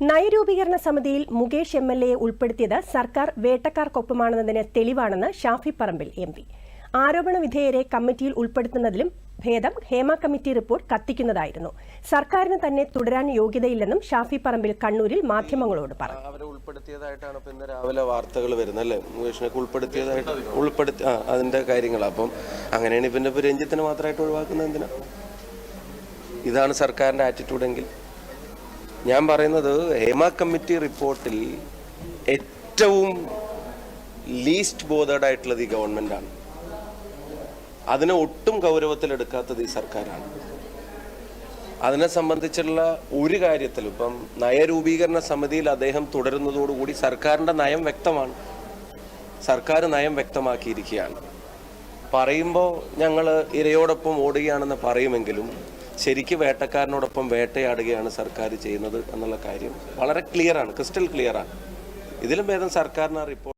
നയരൂപീകരണ സമിതിയിൽ Mukesh M L എയെ ഉൾപ്പെടുത്തിയത് സർക്കാർ വേട്ടക്കാർക്കൊപ്പമാണെന്നതിന് തെളിവാണെന്ന് ഷാഫി പറമ്പിൽ എം പി. ആരോപണ വിധേയരെ കമ്മിറ്റിയിൽ ഉൾപ്പെടുത്തുന്നതിലും ഭേദം ഹേമ കമ്മിറ്റി റിപ്പോർട്ട് കത്തിക്കുന്നതായിരുന്നു. സർക്കാരിന് തന്നെ തുടരാൻ യോഗ്യതയില്ലെന്നും ഷാഫി പറമ്പിൽ കണ്ണൂരിൽ മാധ്യമങ്ങളോട് പറഞ്ഞു. അവരെ ഉൾപ്പെടുത്തിയതായിട്ടാണ് ഇപ്പൊ ഇന്ന് രാവിലെ വാർത്തകൾ വരുന്നത് അല്ലേ? മുകേഷിനൊക്കെ ഉൾപ്പെടുത്തിയതായിട്ട് ഉൾപ്പെടുത്തി അതിന്റെ കാര്യങ്ങൾ അപ്പം അങ്ങനെയാണ് പിന്നെ രഞ്ജിത്തിന് മാത്രമായിട്ട് ഒഴിവാക്കുന്നത് എന്തിനാ? ഇതാണ് സർക്കാരിന്റെ ആറ്റിറ്റ്യൂഡ് എങ്കിൽ. ഞാൻ പറയുന്നത് ഹേമ കമ്മിറ്റി റിപ്പോർട്ടിൽ ഏറ്റവും ലീസ്റ്റ് ബോധേഡ് ആയിട്ടുള്ളത് ഈ ഗവൺമെന്റാണ് അതിനെ ഒട്ടും ഗൗരവത്തിലെടുക്കാത്തത് ഈ സർക്കാരാണ്. അതിനെ സംബന്ധിച്ചുള്ള ഒരു കാര്യത്തിൽ ഇപ്പം നയരൂപീകരണ സമിതിയിൽ അദ്ദേഹം തുടരുന്നതോടുകൂടി സർക്കാരിന്റെ നയം വ്യക്തമാണ്. സർക്കാർ നയം വ്യക്തമാക്കിയിരിക്കുകയാണ്. പറയുമ്പോൾ ഞങ്ങൾ ഇരയോടൊപ്പം ഓടുകയാണെന്ന് പറയുമെങ്കിലും ശരിക്ക് വേട്ടക്കാരനോടൊപ്പം വേട്ടയാടുകയാണ് സർക്കാർ ചെയ്യുന്നത് എന്നുള്ള കാര്യം വളരെ ക്ലിയറാണ് ക്രിസ്റ്റൽ ക്ലിയറാണ് ഇതിലും ഭേദം സർക്കാരിന് റിപ്പോർട്ട്